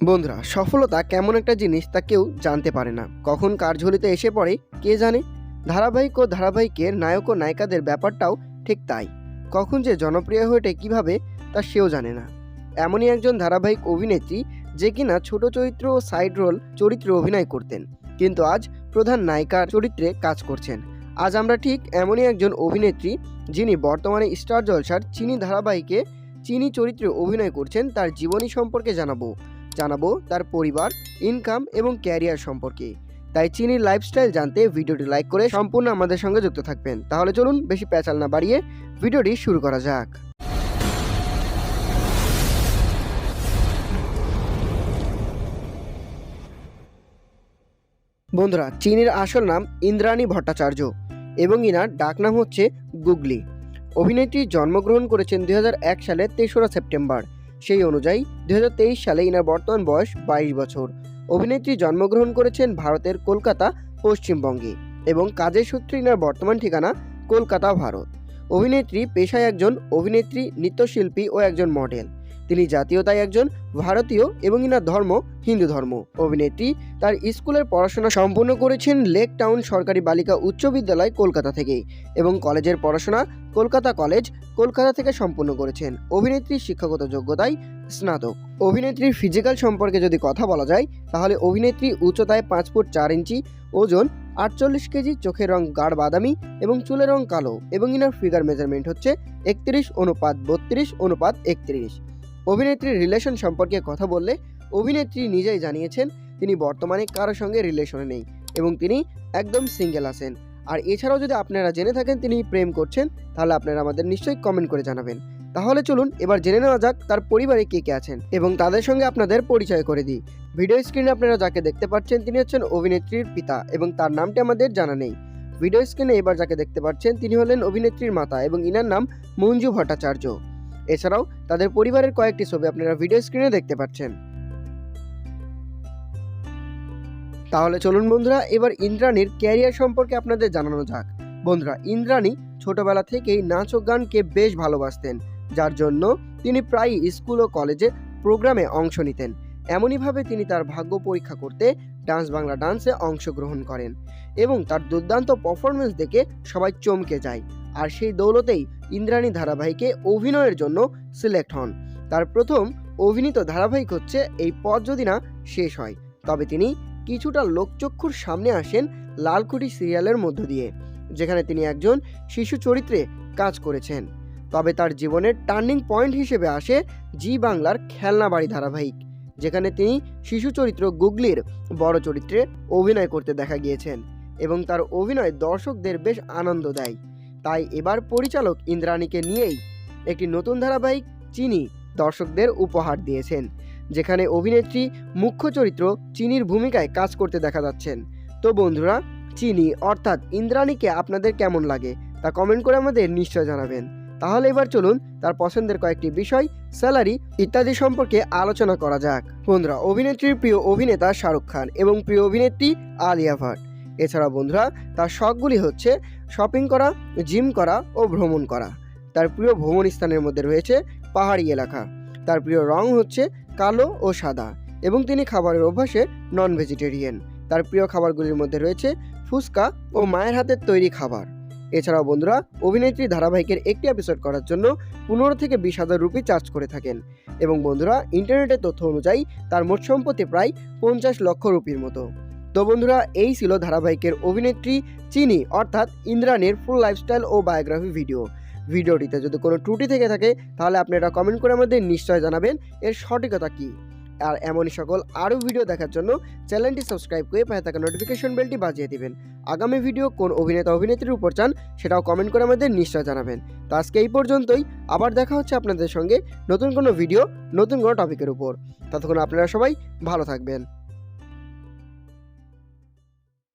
বন্ধুরা, সফলতা কেমন একটা জিনিস তা কেউ জানতে পারে না। কখন কার ঝুলিতে এসে পড়ে, কে জানে? ধারাবাহিক ও ধারাবাহিকের নায়ক ও নায়িকাদের ব্যাপারটাও ঠিক তাই। কখন যে জনপ্রিয় হয়ে ওঠে কীভাবে, তা সেও জানে না। এমনই একজন ধারাবাহিক অভিনেত্রী যে কিনা ছোট চরিত্র ও সাইড রোল চরিত্রে অভিনয় করতেন, কিন্তু আজ প্রধান নায়িকার চরিত্রে কাজ করছেন। আজ আমরা ঠিক এমনই একজন অভিনেত্রী যিনি বর্তমানে স্টার জলসার চিনি ধারাবাহিকে চিনি চরিত্রে অভিনয় করছেন, তার জীবনী সম্পর্কে জানাব। জানাব তার পরিবার ইনকাম এবং ক্যারিয়ার সম্পর্কে। তাই চিনির লাইফস্টাইল জানতে ভিডিওটি লাইক করে সম্পূর্ণ আমাদের সঙ্গে যুক্ত থাকবেন। তাহলে চলুন বেশি প্যাচাল না বাড়িয়ে ভিডিওটি শুরু করা যাক। বন্ধুরা, চিনির আসল নাম ইন্দ্রাণী ভট্টাচার্য এবং ইনার ডাকনাম হচ্ছে গুগলি। অভিনেত্রী জন্মগ্রহণ করেছেন দুই হাজার এক সালের তেসরা সেপ্টেম্বর। সেই অনুযায়ী দুই হাজার তেইশ সালে ইনার বর্তমান বয়স বাইশ বছর। অভিনেত্রী জন্মগ্রহণ করেছেন ভারতের কলকাতা, পশ্চিমবঙ্গে এবং কাজের সূত্রে ইনার বর্তমান ঠিকানা কলকাতা, ভারত। অভিনেত্রী পেশায় একজন অভিনেত্রী, নৃত্যশিল্পী ও একজন মডেল। তিনি জাতীয়তায় একজন ভারতীয় এবং ইনার ধর্ম হিন্দু ধর্ম। অভিনেত্রী তার স্কুলের পড়াশোনা সম্পূর্ণ করেছেন লেক টাউন সরকারি বালিকা উচ্চ বিদ্যালয় কলকাতা থেকে এবং কলেজের পড়াশোনা কলকাতা কলেজ কলকাতা থেকে সম্পূর্ণ করেছেন। অভিনেত্রীর শিক্ষাগত যোগ্যতায় স্নাতক। অভিনেত্রীর ফিজিক্যাল সম্পর্কে যদি কথা বলা যায়, তাহলে অভিনেত্রী উচ্চতায় পাঁচ ফুট চার ইঞ্চি, ওজন আটচল্লিশ কেজি, চোখের রং গাঢ় বাদামি এবং চুলের রং কালো এবং ইনার ফিগার মেজারমেন্ট হচ্ছে একত্রিশ অনুপাত বত্রিশ অনুপাত একত্রিশ। অভিনেত্রীর রিলেশন সম্পর্কে কথা বললে অভিনেত্রী নিজেই জানিয়েছেন, তিনি বর্তমানে কারও সঙ্গে রিলেশনে নেই এবং তিনি একদম সিঙ্গেল আছেন। আর এছাড়াও যদি আপনারা জেনে থাকেন তিনি প্রেম করছেন, তাহলে আপনারা আমাদের নিশ্চয়ই কমেন্ট করে জানাবেন। তাহলে চলুন, এবার জেনে নেওয়া যাক তার পরিবারে কে কে আছেন এবং তাদের সঙ্গে আপনাদের পরিচয় করে দিই। ভিডিও স্ক্রিনে আপনারা যাকে দেখতে পাচ্ছেন, তিনি হচ্ছেন অভিনেত্রীর পিতা এবং তার নামটি আমাদের জানা নেই। ভিডিও স্ক্রিনে এবার যাকে দেখতে পাচ্ছেন, তিনি হলেন অভিনেত্রীর মাতা এবং ইনার নাম মঞ্জু ভট্টাচার্য। এছাড়াও তাদের পরিবারের কয়েকটি ছবি আপনারা ভিডিও স্ক্রিনে দেখতে পাচ্ছেন। তাহলে চলুন বন্ধুরা, এবার ইন্দ্রাণীর ক্যারিয়ার সম্পর্কে আপনাদের জানানো যাক। বন্ধুরা, ইন্দ্রাণী ছোটবেলা থেকেই নাচ ও গানকে বেশ ভালোবাসতেন, যার জন্য তিনি প্রায়ই স্কুল ও কলেজে প্রোগ্রামে অংশ নিতেন। এমনইভাবে তিনি তার ভাগ্য পরীক্ষা করতে ডান্স বাংলা ডান্সে অংশগ্রহণ করেন এবং তার দুর্দান্ত পারফরমেন্স দেখে সবাই চমকে যায়। আর সেই দৌলতেই ইন্দ্রাণী ধারাবাহিকে অভিনয়ের জন্য সিলেক্ট হন। তার প্রথম অভিনীত ধারাবাহিক হচ্ছে এই পথ যদি না শেষ হয়। তবে তিনি কিছুটা লোকচক্ষুর সামনে আসেন লালকুটি সিরিয়ালের মধ্য দিয়ে, যেখানে তিনি একজন শিশু চরিত্রে কাজ করেছেন। তবে তার জীবনের টার্নিং পয়েন্ট হিসেবে আসে জি বাংলার খেলনা বাড়ি ধারাবাহিক, যেখানে তিনি শিশু চরিত্র গুগলির বড় চরিত্রে অভিনয় করতে দেখা গিয়েছেন এবং তার অভিনয় দর্শকদের বেশ আনন্দ দেয়। তাই এবার পরিচালক ইন্দ্রাণীকে নিয়েই একটি নতুন ধারাবাহিক চিনি দর্শকদের উপহার দিয়েছেন, যেখানে অভিনেত্রী মুখ্য চরিত্র চিনির ভূমিকায় কাজ করতে দেখা যাচ্ছেন। তো বন্ধুরা, চিনি অর্থাৎ ইন্দ্রাণীকে আপনাদের কেমন লাগে তা কমেন্ট করে আমাদের নিশ্চয় জানাবেন। তাহলে এবার চলুন তার পছন্দের কয়েকটি বিষয়, স্যালারি ইত্যাদি সম্পর্কে আলোচনা করা যাক। বন্ধুরা, অভিনেত্রীর প্রিয় অভিনেতা শাহরুখ খান এবং প্রিয় অভিনেত্রী আলিয়া ভাট। এছাড়া বন্ধুরা, তার শখগুলি হচ্ছে শপিং করা জিম করা ও ভ্রমণ করা। তার প্রিয় ভ্রমণ স্থানের মধ্যে রয়েছে পাহাড়ি এলাকা। তার প্রিয় রং হচ্ছে কালো ও সাদা এবং তিনি খাবারের অভ্যাসে নন ভেজিটেরিয়ান তার প্রিয় খাবারগুলির মধ্যে রয়েছে ফুচকা ও মায়ের হাতের তৈরি খাবার। এছাড়াও বন্ধুরা, অভিনেত্রী ধারাবাহিকের একটি এপিসোড করার জন্য পনেরো থেকে বিশ হাজার রুপি চার্জ করে থাকেন এবং বন্ধুরা ইন্টারনেটের তথ্য অনুযায়ী তার মোট সম্পত্তি প্রায় পঞ্চাশ লক্ষ রুপির মতো। তো বন্ধুরা, এই ছিল ধারাবাহিকের অভিনেত্রী চিনি, অর্থাৎ ইন্দ্রাণীর ফুল লাইফস্টাইল ও বায়োগ্রাফি ভিডিও ভিডিওটিতে যদি কোনো ত্রুটি থেকে থাকে, তাহলে আপনারা কমেন্ট করে আমাদের নিশ্চয় জানাবেন, এর সঠিকতা কী? আর এমনই সকল আরও ভিডিও দেখার জন্য চ্যানেলটি সাবস্ক্রাইব করে পাশে থাকা নোটিফিকেশন বেলটি বাজিয়ে দিবেন। আগামী ভিডিও কোন অভিনেতা, অভিনেত্রীর উপর চান, সেটাও কমেন্ট করে আমাদের নিশ্চয় জানাবেন। তো আজকে এই পর্যন্তই, আবার দেখা হচ্ছে আপনাদের সঙ্গে নতুন কোনো ভিডিও নতুন কোনো টপিকের উপর। ততক্ষণ আপনারা সবাই ভালো থাকবেন।